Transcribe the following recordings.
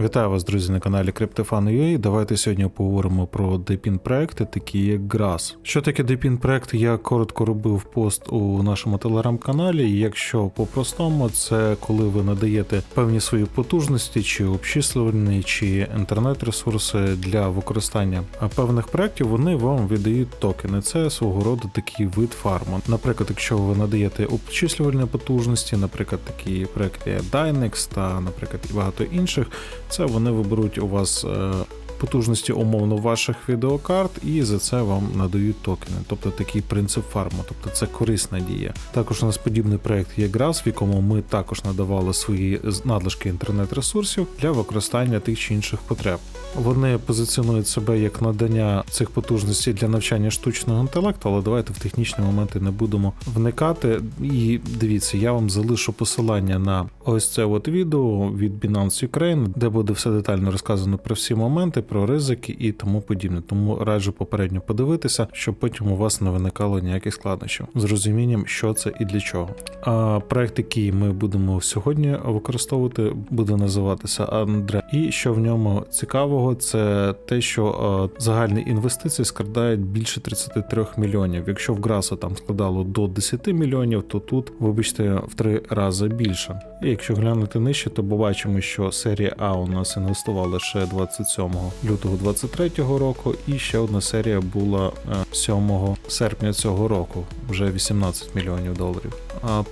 Вітаю вас, друзі, на каналі CryptoFan.ua. Давайте сьогодні поговоримо про депін проекти, такі як GRAS. Що таке депін проект? Я коротко робив пост у нашому телеграм-каналі. Якщо по-простому, це коли ви надаєте певні свої потужності, чи обчислювальні, чи інтернет-ресурси для використання певних проєктів, вони вам віддають токени. Це свого роду такий вид фарму. Наприклад, якщо ви надаєте обчислювальні потужності, наприклад, такі проекти як Dynex та, наприклад, і багато інших, це вони виберуть у вас е, потужності умовно ваших відеокарт, і за це вам надають токени. Тобто такий принцип фарму, тобто це корисна дія. Також у нас подібний проект є GRAS, в якому ми також надавали свої надлишки інтернет-ресурсів для використання тих чи інших потреб. Вони позиціонують себе як надання цих потужностей для навчання штучного інтелекту, але давайте в технічні моменти не будемо вникати. І дивіться, я вам залишу посилання на ось це от відео від Binance Ukraine, де буде все детально розказано про всі моменти, про ризики і тому подібне. Тому раджу попередньо подивитися, щоб потім у вас не виникало ніяких складнощів з розумінням, що це і для чого. А проект, який ми будемо сьогодні використовувати, буде називатися Андре. І що в ньому цікавого, це те, що е, загальні інвестиції складають більше 33 мільйонів. Якщо в Грасо там складало до 10 мільйонів, то тут, вибачте, в три рази більше. І якщо глянути нижче, то побачимо, що серія А у нас інвестувала ще 27 лютого 23 року, і ще одна серія була е, 7 серпня цього року, вже 18 мільйонів доларів.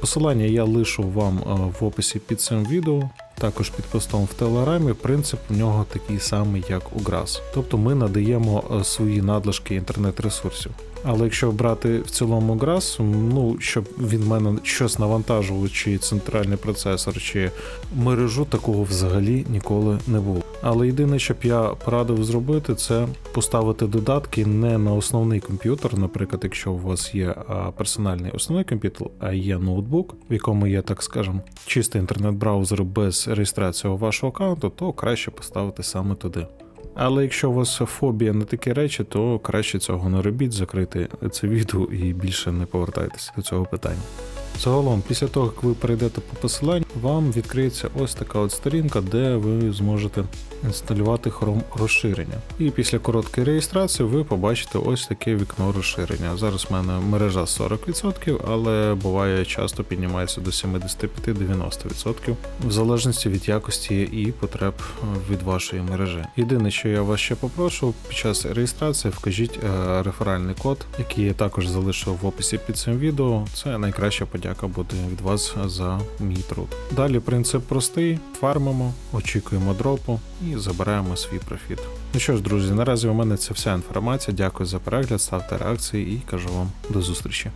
Посилання я лишу вам е, в описі під цим відео. Також під постом в Телеграмі принцип у нього такий самий, як у GRAS. Тобто ми надаємо е, свої надлишки інтернет-ресурсів. Але якщо брати в цілому GRAS, ну щоб він мене щось навантажував, чи центральний процесор, чи мережу, такого взагалі ніколи не було. Але єдине, що б я порадив зробити, це поставити додатки не на основний комп'ютер. Наприклад, якщо у вас є персональний основний комп'ютер, а є ноутбук, в якому є, так скажем, чистий інтернет-браузер без реєстрації вашого аккаунту, то краще поставити саме туди. Але якщо у вас фобія на такі речі, то краще цього не робіть, закрити це відео і більше не повертайтеся до цього питання. Загалом, після того, як ви перейдете по посиланню, вам відкриється ось така от сторінка, де ви зможете інсталювати Chrome розширення. І після короткої реєстрації ви побачите ось таке вікно розширення. Зараз в мене мережа 40%, але буває часто піднімається до 75-90%, в залежності від якості і потреб від вашої мережі. Єдине, що я вас ще попрошу, під час реєстрації вкажіть е, реферальний код, який я також залишив в описі під цим відео. Це найкраща подяка буде від вас за мій труд. Далі принцип простий: фармимо, очікуємо дропу і забираємо свій профіт. Ну що ж, друзі, наразі у мене це вся інформація. Дякую за перегляд, ставте реакції і кажу вам до зустрічі.